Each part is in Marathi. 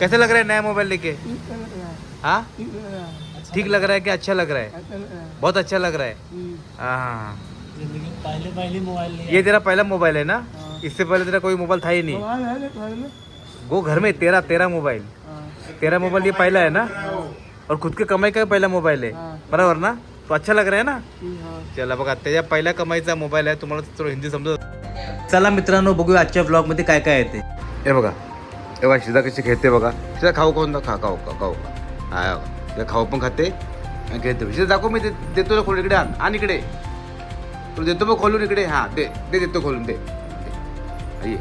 कैसे लग रहा है नया मोबाइल लेके? है। ठीक लग रहा है कि अच्छा लग रहा है? बहुत अच्छा लग रहा है। हाँ। हाँ हाँ पहले पहले मोबाइल ये तेरा पहला मोबाइल है ना। इससे पहले तेरा कोई मोबाइल था ही नहीं। मोबाइल ना घर में वो घर में तेरा तेरा मोबाइल। तेरा मोबाइल ये पहला है ना? और खुद के कमाई का पहला मोबाईल आहे हाँ। बरोबर ना? तो अच्छा लग रहा है ना? चला बघा त्याच्या पहिल्या कमाईचा मोबाईल आहे तुम्हाला थोडं हिंदी समजत चला मित्रांनो बघूया आजच्या ब्लॉगमध्ये काय काय येते हे बघा तेव्हा शिजा कशी खेळते बघा. शिजा खाऊ कोण खा खाऊ खाऊ. खाऊ हा. हो. खाऊ पण खाते आणि खेळते. शिजा दाखव मी देतो ना इकडे आण. इकडे. तुला देतो मग खोलून इकडे. हां दे. दे देतो खोलून दे. ये.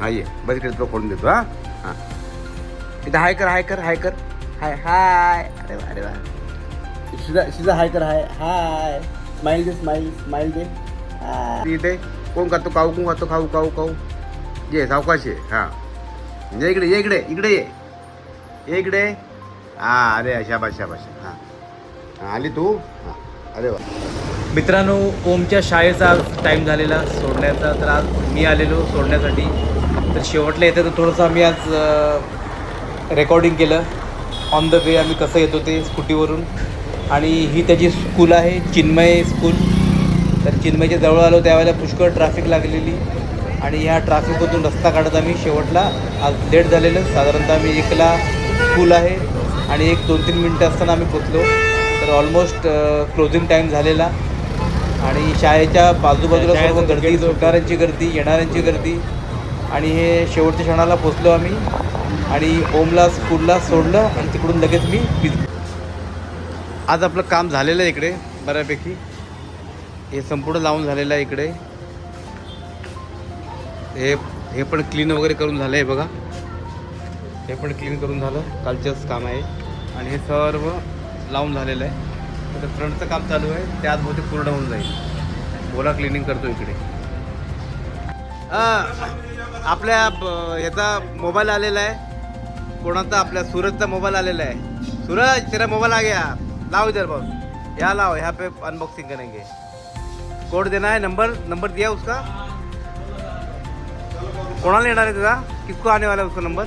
हा ये. बस इकडे तुला खोलून देतो हां. हां. इथं हाय कर हाय कर हाय कर. हाय हाय. अरे वा अरे वा. शिजा शिजा हाय कर हाय. हाय. स्माईल दे स्माईल स्माईल दे. इथे कोण खातो? काऊ कोण खातो? खाऊ काऊ काऊ ये सावकाश ये. हां. ये इकडे ये इकडे इकडे ये. इकडे. हा अरे शाबाश शाबाश हा. हा, आली तू? हा. अरे वा. मित्रांनो ओमच्या शाळेचा आज टाईम झालेला सोडण्याचा. तर आज मी आलेलो सोडण्यासाठी. तर शेवटला येते तर थोडंसं आम्ही आज रेकॉर्डिंग केलं. ऑन द वे आम्ही कसं येतो ते स्कूटीवरून. आणि ही त्याची स्कूल आहे चिन्मय स्कूल तर चिन्मयच्या जवळ आलो त्यावेळेला पुष्कळ ट्रॅफिक लागलेली. आणि ह्या ट्रॅफिकमधून रस्ता काढत आम्ही शेवटला. आज लेट झालेलं साधारणतः आम्ही एकला स्कूल आहे. आणि एक दोन तीन मिनटं असताना आम्ही पोचलो तर ऑलमोस्ट क्लोजिंग टाईम झालेला. आणि शाळेच्या बाजूबाजूला सर्व गर्दी सुटणाऱ्यांची गर्दी येणाऱ्यांची गर्दी. आणि हे शेवटच्या क्षणाला पोचलो आम्ही. आणि ओमला स्कूलला सोडलं आणि तिकडून लगेच मी पिज आज आपलं काम झालेलं आहे इकडे बऱ्यापैकी. हे संपूर्ण लावून झालेलं आहे इकडे. हे हे पण क्लीन वगैरे करून झालं आहे बघा. हे पण क्लीन करून झालं. कालचंच काम आहे. आणि हे सर्व लावून झालेलं आहे. तर फ्रंटचं काम चालू आहे. त्यात आज बहुतेक पूर्ण होऊन जाईल. बोला क्लिनिंग करतो इकडे. आपल्या ह्याचा मोबाईल आलेला आहे. कोणाचा? आपल्या सूरजचा मोबाईल आलेला आहे. सूरज तेरा मोबाईल आ गया. लाओ इधर बॉस ह्या लाओ यहाँ पे अनबॉक्सिंग करेंगे. कोड देना है? नंबर नंबर दिया उसका? कोणाला येणार आहे त्याचा किसको आने वाला है उसका नंबर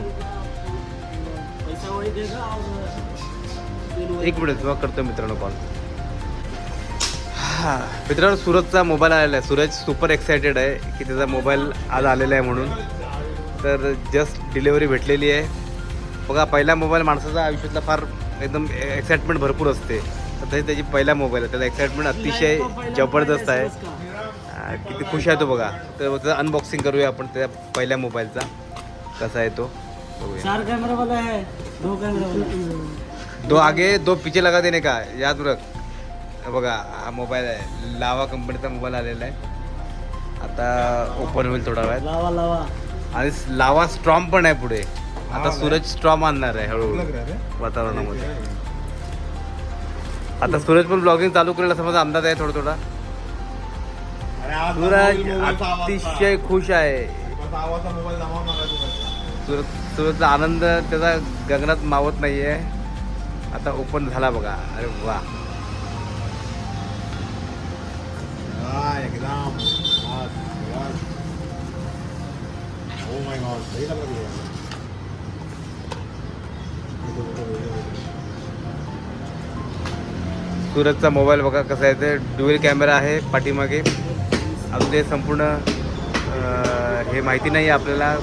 एक मिनिट तेव्हा करतो मित्रांनो कॉल हा मित्रांनो सूरजचा मोबाईल आलेला आहे. सूरज सुपर एक्सायटेड आहे की त्याचा मोबाईल आज आलेला आहे म्हणून. तर जस्ट डिलेवरी भेटलेली आहे. बघा पहिला मोबाईल माणसाचा आयुष्यातला फार एकदम एक्साइटमेंट भरपूर असते. तर त्याची पहिला मोबाईल आहे. त्याला एक्साइटमेंट अतिशय जबरदस्त आहे. किती खुश आहे तो बघा. तर त्याचं अनबॉक्सिंग करूया आपण त्या पहिल्या मोबाईलचा. कसा आहे तो? बघूया. चार कैमरा वाला है दो कैमरा वाला. दो आगे दो पीछे लगा देने का याद रख हे बघा हा मोबाईल आहे. लावा कंपनीचा मोबाईल आलेला आहे. आता ओपन होईल थोडा वेळ. लावा लावा. आणि लावा स्ट्रॉम पण आहे पुढे. आता सूरज स्ट्रॉम आणणार आहे हळूहळू. वातावरणामध्ये. आता सूरज पण ब्लॉगिंग चालू करेल असं माझा अंदाज आहे थोडा थोडा सूरज अतिशय खुश आहे. सूरज सूरजचा आनंद त्याचा गगनात मावत नाहीये. आता ओपन झाला बघा. अरे वा. एकदम. सूरजचा मोबाईल बघा कसा आहे. ते ड्युएल कॅमेरा आहे पाठीमागे. अजून ते संपूर्ण हे माहिती नाही आहे आपल्याला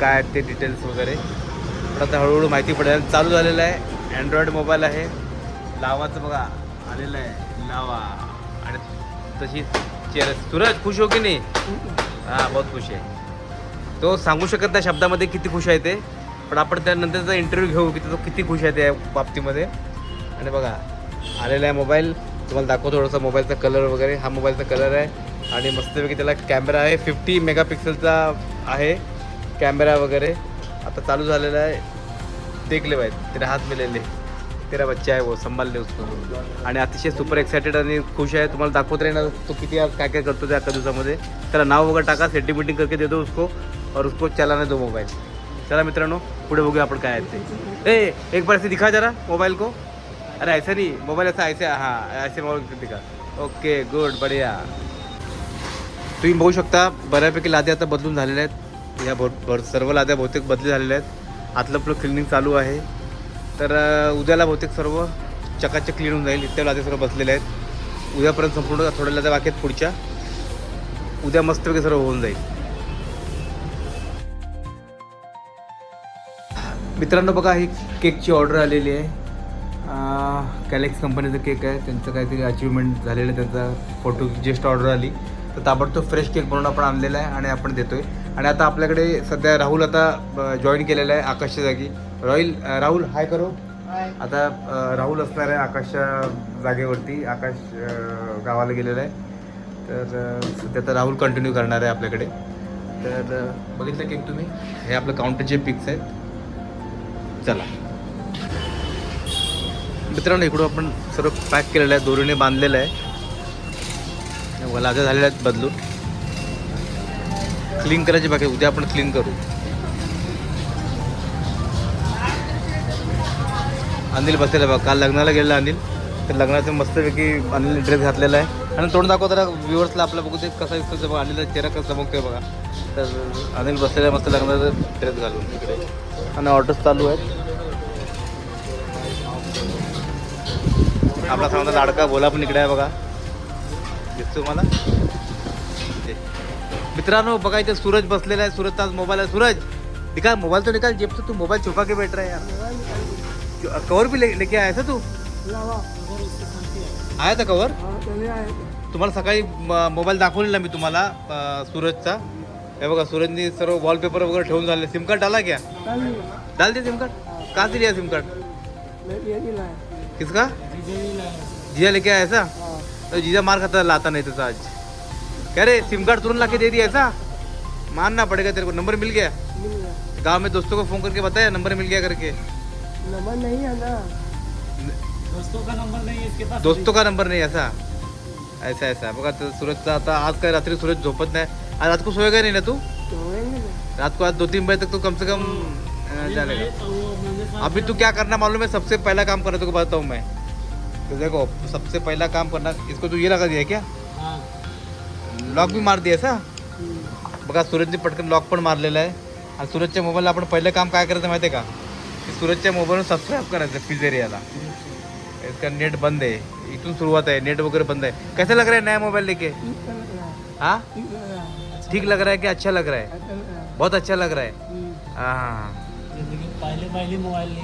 काय आहेत ते डिटेल्स वगैरे. पण आता हळूहळू माहिती पडेल. चालू झालेलं आहे. अँड्रॉइड मोबाईल आहे. लावाचं बघा. आलेलं आहे. लावा. आणि तशी चेअर सूरज खुश हो की नाही? हां बहुत खुश आहे. तो सांगू शकत नाही शब्दामध्ये किती खुश आहे ते. पण आपण त्यानंतरचा इंटरव्ह्यू घेऊ की तो किती खुश आहे त्या बाबतीमध्ये. आणि बघा आलेला आहे मोबाईल तुम्हाला दाखवतो थोडासा मोबाईलचा कलर वगैरे. हा मोबाईलचा कलर आहे. आणि मस्तपैकी त्याला कॅमेरा आहे. फिफ्टी मेगापिक्सलचा आहे कॅमेरा वगैरे. आता चालू झालेला आहे. देखले पाहिजे तेरा हात मिलेले तेरा बच्चा आहे वो संभालले उसको. आणि अतिशय सुपर एक्सायटेड आणि खुश आहे. तुम्हाला दाखवत राहणार तो किती काय काय करतो त्या एका दिवसामध्ये. त्याला नाव वगैरे टाका सेटिंग बिटिंग करके दे दो उसको. और उसको चलाने दो मोबाईल चला मित्रांनो पुढे बघूया आपण काय आहे ते. ए एक बार ऐसे दिखा जरा मोबाईल को. अरे ऐसा नाही मोबाईल ऐसा ऐसे हां ऐसे मोबाईल दिखा. ओके गुड बढिया. तुम्ही बघू शकता बऱ्यापैकी लाद्या आता बदलून झालेल्या आहेत. या भर सर्व लाद्या बहुतेक बदली झालेल्या आहेत. आतलं आपलं क्लिनिंग चालू आहे. तर उद्याला बहुतेक सर्व चकाचक क्लीन होऊन जाईल. इतक्या लाद्या सर्व बसलेले आहेत. उद्यापर्यंत संपूर्ण थोड्या लाद्या बाकी आहेत पुढच्या. उद्या मस्तपैकी सर्व होऊन जाईल. मित्रांनो बघा ही केकची ऑर्डर आलेली आहे. कॅलेक्स कंपनीचा केक आहे. त्यांचं काहीतरी अचिव्हमेंट झालेलं आहे. त्यांचा फोटो जस्ट ऑर्डर आली. तर ताबडतोब फ्रेश केक बनवून आपण आणलेला आहे आणि आपण देतोय. आणि आता आपल्याकडे सध्या राहुल आता जॉईन केलेला आहे आकाशच्या जागी. रॉयल राहुल हाय करो. आता राहुल असणार आहे आकाशच्या जागेवरती. आकाश गावाला गेलेला आहे. तर सध्या तर राहुल कंटिन्यू करणार आहे आपल्याकडे. तर बघितलं केक तुम्ही? हे आपलं काउंटरचे पिक्स आहेत. चला. मित्रांनो इकडून आपण सर्व पॅक केलेलं आहे दोरीने बांधलेलं आहे. लाजा झालेल्या आहेत बदलून. क्लीन करायची बाकी उद्या आपण क्लीन करू. अनिल बसलेला बघा. काल लग्नाला गेलेला अनिल. तर लग्नाचं मस्तपैकी अनिल ड्रेस घातलेला आहे. आणि तोंड दाखव जरा व्ह्युअर्सला आपला बघू ते कसा दिसतो बघा. अनिलचा चेहरा कसा चमकतोय बघा. तर अनिल बसलेला मस्त लग्नाचा ड्रेस घालून इकडे. आणि ऑर्डर्स चालू आहेत. आपला सांगता लाडका बोला पण इकडे आहे बघा. दिसतो मला मित्रांनो बघा इथे सूरज बसलेला आहे. सूरज आज मोबाईल आहे. सूरज निकाल मोबाईल तो निकाल जेब तू मोबाईल छुपा के बैठ रहा है यार. कवर भी ले, लेके आया था तू? आया था कवर तुम्हाला सकाळी म- मोबाईल दाखवलेला मी तुम्हाला सूरजचा. हे बघा सूरजनी सर्व वॉलपेपर वगैरे ठेवून झाले. सिम कार्ड डाला क्या? डाल दे सिम कार्ड का दिली सिम कार्ड किसका? जिया लेके आया ऐसा तो जीजा मार खाता लाता नहीं था आज। कह रहे सिम कार्ड तुरंत लाके दे दिया ऐसा? मानना पड़ेगा तेरे को। नंबर मिल गया? मिल गया। गाँव में दोस्तों को फ़ोन करके बताया नंबर मिल गया करके। नंबर नहीं है ना। दोस्तों का नंबर नहीं है इसके पास दोस्तों का नंबर नहीं ऐसा? ऐसा ऐसा। बघा सूरजचा आता आज काय रात्री सूरज झोपत नाही आज रात को सोएगा नहीं ना तू? तो रात को आज दो तीन बजे तक तो कम से कम अ, जानेगा तो अभी तू क्या करना मालूम है? सबसे पहला काम करना तुझको बताता हूँ मैं। तो देखो सबसे पहला काम करना इसको तू ये लगा दिया क्या? हाँ। लॉक भी मार दिया हम्म. बघा सूरजने पटकन लॉक पण मारलेला आहे आणि सूरजच्या मोबाईलला आपण पहिलं काम काय करायचं माहिती आहे का की सूरजच्या मोबाईलवर सबस्क्राईब करायचं पिझेरियाला इसका नेट बंद है। इथून सुरुवात आहे नेट वगैरह बंद है। कैसे लग रहा है नया मोबाइल लेके? है। ठीक लग रहा है। कि अच्छा लग रहा है? बहुत अच्छा लग रहा है. हाँ हाँ।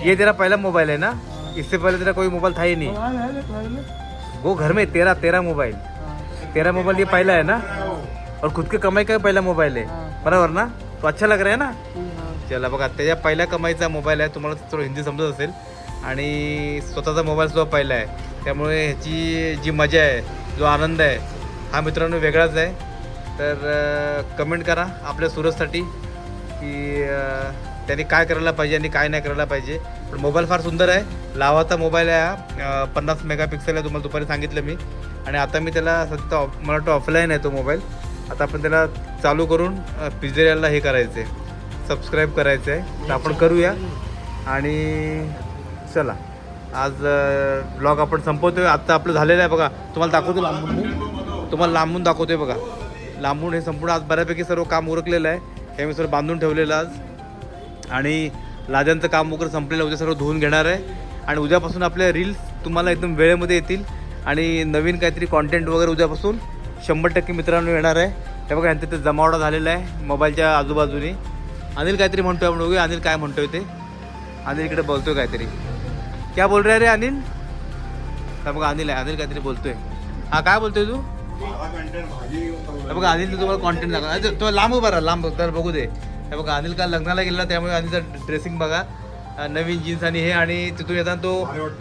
ये तेरा पहला मोबाइल है ना? इससे पहले तेरा कोई मोबाइल था ही नहीं। वो घर में तेरा तेरा मोबाइल। तेरा मोबाइल ये पहला है ना? और खुद के कमाई का पहला मोबाइल है। बरोबर ना? तो अच्छा लग रहा है ना? चला बघा त्याच्या पहिल्या कमाईचा मोबाईल आहे तुम्हाला थोडं हिंदी समजत असेल. आणि स्वतःचा मोबाईल सुद्धा पहिला आहे. त्यामुळे ह्याची जी मजा आहे जो आनंद आहे हा मित्रांनो वेगळाच आहे. तर कमेंट करा आपल्या सूरजसाठी की त्यांनी काय करायला पाहिजे आणि काय नाही करायला पाहिजे. पण मोबाईल फार सुंदर आहे. लावाचा मोबाईल आहे पन्नास मेगापिक्सल आहे तुम्हाला दुपारी सांगितलं मी. आणि आता मी त्याला सध्या ऑफ- मला वाटतं ऑफलाईन आहे तो मोबाईल. आता आपण त्याला चालू करून पिझेरियाला हे करायचं आहे सबस्क्राईब करायचं आहे तर आपण करूया. आणि चला. आज ब्लॉग आपण संपवतोय. आत्ता आपलं झालेलं आहे बघा. तुम्हाला दाखवतो लांबून मी. तुम्हाला लांबून दाखवतोय बघा. लांबून हे संपूर्ण आज बऱ्यापैकी सर्व काम उरकलेलं आहे. हे मी सर्व बांधून ठेवलेलं आज. आणि लाद्यांचं काम वगैरे संपलेलं उद्या सर्व धुवून घेणार आहे. आणि उद्यापासून आपल्या रील्स तुम्हाला एकदम वेळेमध्ये येतील. आणि नवीन काहीतरी कॉन्टेंट वगैरे उद्यापासून शंभर टक्के मित्रांनो येणार आहे. हे बघा यांचं ते जमावडा झालेला आहे मोबाईलच्या आजूबाजूने. अनिल काहीतरी म्हणतोय आपण बघूया अनिल काय म्हणतोय ते? अनिल इकडे बोलतोय काहीतरी. क्या बोल रहा रे अनिल? हा बघा अनिल आहे. अनिल काहीतरी बोलतोय. हा काय बोलतोय तू? बघा अनिल तुम्हाला कॉन्टेंट दाखवा तो लांब उभा राहा. लांब तर बघू दे. हे बघा अनिल काल लग्नाला गेलेला त्यामुळे अनिलचं ड्रेसिंग बघा. नवीन जीन्स आणि हे आणि तिथून येताना तो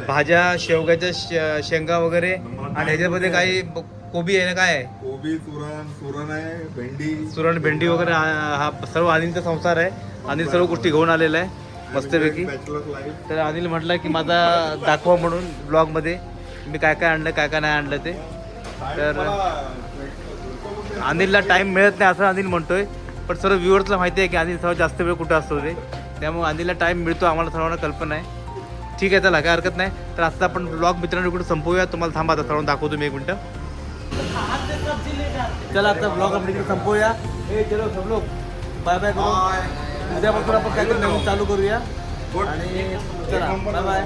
भाज्या शेवग्याच्या शेंगा वगैरे आणि ह्याच्यामध्ये काही कोबी आहे ना काय आहे? कोबी सुरण सुरण आहे भेंडी. सुरण भेंडी वगैरे हा सर्व अनिलचा संसार आहे. अनिल सर्व गोष्टी घेऊन आलेला आहे मस्तपैकी. तर अनिल म्हटलं की माझा दाखवा म्हणून ब्लॉगमध्ये मी काय काय आणलं काय काय नाही आणलं ते. तर अनिलला टाईम मिळत नाही असं अनिल म्हणतोय. पण सर्व व्ह्युअर्सला माहिती आहे की अनिल सर्वात जास्त वेळ कुठं असतो ते. त्यामुळे अनिलला टाईम मिळतो आम्हाला सर्वांना कल्पना आहे. ठीक आहे चला काय हरकत नाही. तर आता आपण ब्लॉग मित्रांनो इकडे संपवूया? तुम्हाला थांबा आता सर्वांना दाखवतो मी एक मिनटं. चला आता ब्लॉग आपण इकडे संपवूया. ए चलो सब बाय बाय करो. उद्यापासून आपण काहीतरी नवीन चालू करूया. आणि चला बाय बाय